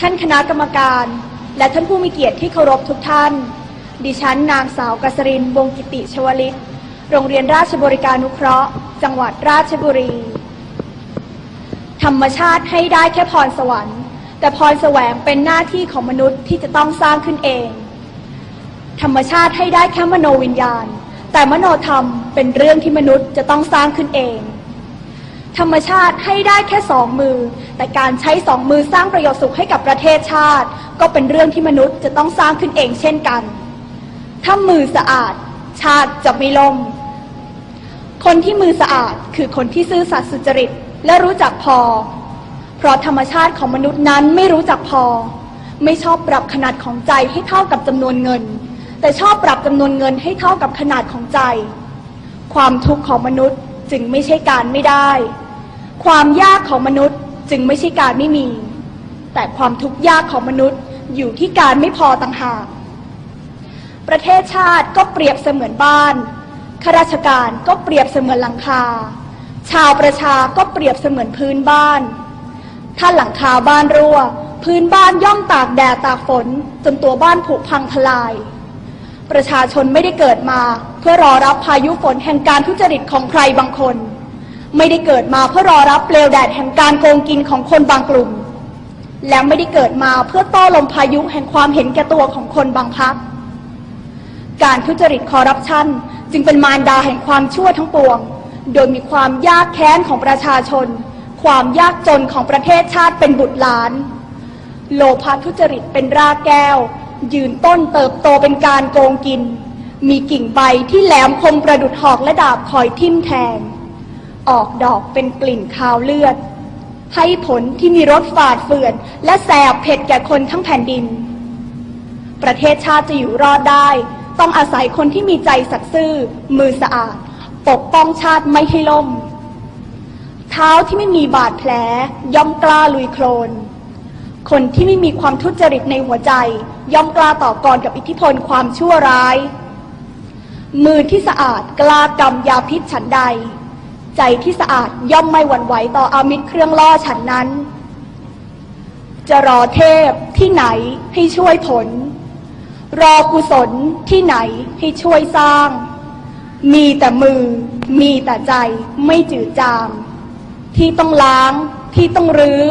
ท่านคณะกรรมการ และท่านผู้มีเกียรติที่เคารพทุกท่าน ดิฉันนางสาวกษรินวงกิติชวลิต โรงเรียนราชบริการนุเคราะห์ จังหวัดราชบุรี ธรรมชาติให้ได้แค่พรสวรรค์ แต่พรแสวงเป็นหน้าที่ของมนุษย์ที่จะต้องสร้างขึ้นเอง ธรรมชาติให้ได้แค่มโนวิญญาณ แต่มโนธรรมเป็นเรื่องที่มนุษย์จะต้องสร้างขึ้นเอง ธรรมชาติให้ได้แค่สองมือ แต่การใช้สองมือสร้างประโยชน์สุขให้กับประเทศชาติ ก็เป็นเรื่องที่มนุษย์จะต้องสร้างขึ้นเองเช่นกัน ถ้ามือสะอาด ชาติจะไม่ล่ม คนที่มือสะอาดคือคนที่ซื่อสัตย์สุจริตและรู้จักพอ เพราะธรรมชาติของมนุษย์นั้นไม่รู้จักพอ ไม่ชอบปรับขนาดของใจให้เท่ากับจำนวนเงิน แต่ชอบปรับจำนวนเงินให้เท่ากับขนาดของใจ ความทุกข์ของมนุษย์ จึงไม่ใช่การไม่ได้ ความยากของมนุษย์จึงไม่ใช่การไม่มี แต่ความทุกข์ยากของมนุษย์อยู่ที่การไม่พอต่างหาก ประเทศชาติก็เปรียบเสมือนบ้าน ข้าราชการก็เปรียบเสมือนหลังคา ชาวประชาก็เปรียบเสมือนพื้นบ้าน ถ้าหลังคาบ้านรั่ว พื้นบ้านย่อมตากแดดตากฝน จนตัวบ้านผุพังทลาย ประชาชนไม่ได้เกิดมา เพื่อรอรับพายุฝนแห่งการทุจริตของใครบางคน ไม่ได้เกิดมาเพื่อรอรับเปลวแดดแห่งการโกงกินของคนบางกลุ่ม และไม่ได้เกิดมาเพื่อต้อลมพายุแห่งความเห็นแก่ตัวของคนบางพรรคการทุจริตคอร์รัปชันจึงเป็นมารดาแห่งความชั่วทั้งปวง โดยมีความยากแค้นของประชาชน ความยากจนของประเทศชาติเป็นบุตรหลาน โลภะทุจริตเป็นรากแก้ว ยืนต้นเติบโตเป็นการโกงกิน มีกิ่งใบที่แหลมคมประดุดหอกและดาบคอยทิ่มแทง ออกดอกเป็นกลิ่นคาวเลือด ให้ผลที่มีรสฝาดเฟื่อน และแสบเผ็ดแก่คนทั้งแผ่นดิน ประเทศชาติจะอยู่รอดได้ ต้องอาศัยคนที่มีใจสัตย์ซื่อ มือสะอาด ปกป้องชาติไม่ให้ล่ม เท้าที่ไม่มีบาดแผล ย่อมกล้าลุยโคลนคนที่ไม่มีความทุจริตในหัวใจ ย่อมกล้าต่อกรกับอิทธิพลความชั่วร้าย มือที่สะอาดกล้ากำยาพิษฉันใด ใจที่สะอาดย่อมไม่หวั่นไหวต่ออามิตรเครื่องล่อฉันนั้น จะรอเทพที่ไหนให้ช่วยผล รอกุศลที่ไหนให้ช่วยสร้าง มีแต่มือ มีแต่ใจไม่จืดจาง ที่ต้องล้างที่ต้องรื้อ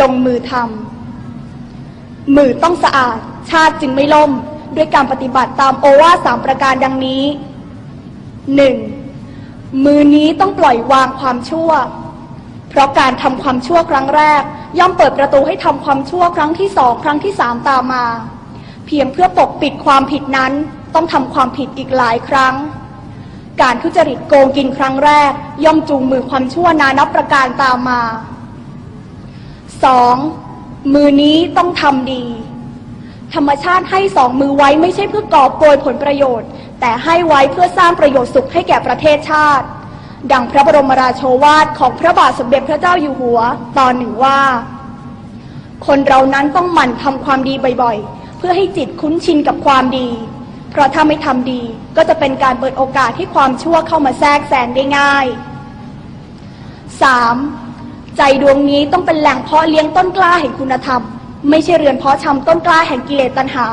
ลงมือทำมือต้องสะอาดชาติจึงไม่ล่ม ด้วยการปฏิบัติตามโอวาสามประการดังนี้หนึ่งมือนี้ต้องปล่อยวางความชั่ว เพราะการทำความชั่วครั้งแรก ย่อมเปิดประตูให้ทำความชั่วครั้งที่สองครั้งที่สามตามมา เพียงเพื่อปกปิดความผิดนั้นต้องทำความผิดอีกหลายครั้ง การทุจริตโกงกินครั้งแรก ย่อมจูงมือความชั่วนานับประการตามมา 2. มือนี้ต้องทำดี ธรรมชาติให้สองมือไว้ไม่ใช่เพื่อกอบโกยผลประโยชน์ แต่ให้ไว้เพื่อสร้างประโยชน์สุขให้แก่ประเทศชาติ ดังพระบรมราโชวาทของพระบาทสมเด็จพระเจ้าอยู่หัว ตอนหนึ่งว่า คนเรานั้นต้องหมั่นทำความดีบ่อยๆ เพื่อให้จิตคุ้นชินกับความดี เพราะถ้าไม่ทำดีก็จะเป็นการเปิดโอกาสให้ความชั่วเข้ามาแทรกแซงได้ง่าย 3. ใจดวงนี้ต้องเป็นแหล่งเพาะเลี้ยงต้นกล้าแห่งคุณธรรม ไม่ใช่เรือนเพาะชำต้นกล้าแห่งกิเลสตัณหา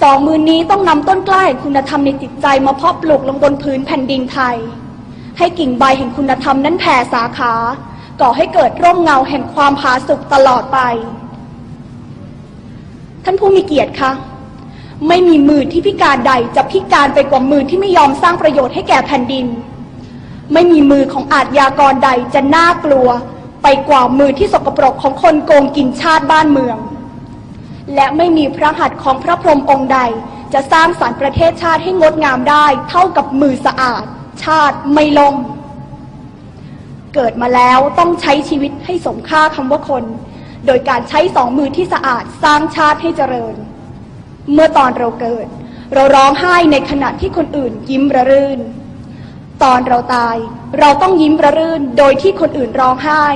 สองมือนี้ต้องนำต้นกล้าแห่งคุณธรรมในจิตใจมาเพาะปลูกลงบนพื้นแผ่นดินไทย ให้กิ่งใบแห่งคุณธรรมนั้นแผ่สาขา ก่อให้เกิดร่มเงาแห่งความผาสุกตลอดไป ท่านผู้มีเกียรติคะไม่มีมือที่พิการใดจะพิการไปกว่ามือที่ไม่ยอมสร้างประโยชน์ให้แก่แผ่นดิน ไม่มีมือของอาชญากรใดจะน่ากลัว ไปกว่ามือที่สกปรกของคนโกงกินชาติบ้านเมือง และไม่มีพระหัตถ์ของพระพรหมองค์ใด จะสร้างสารรค์ประเทศชาติให้งดงามได้ เท่ากับมือสะอาด ชาติไม่ลมเกิดมาแล้วต้องใช้ชีวิตให้สมค่าคำว่าคน โดยการใช้สองมือที่สะอาดสร้างชาติให้เจริญ เมื่อตอนเราเกิด เราร้องไห้ในขณะที่คนอื่นยิ้มระรื่น ตอนเราตาย เราต้องยิ้มระรื่นโดยที่คนอื่นร้องไห้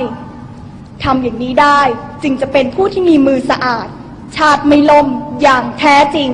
ทำอย่างนี้ได้จึงจะเป็นผู้ที่มีมือสะอาด ชาติไม่ล่มอย่างแท้จริง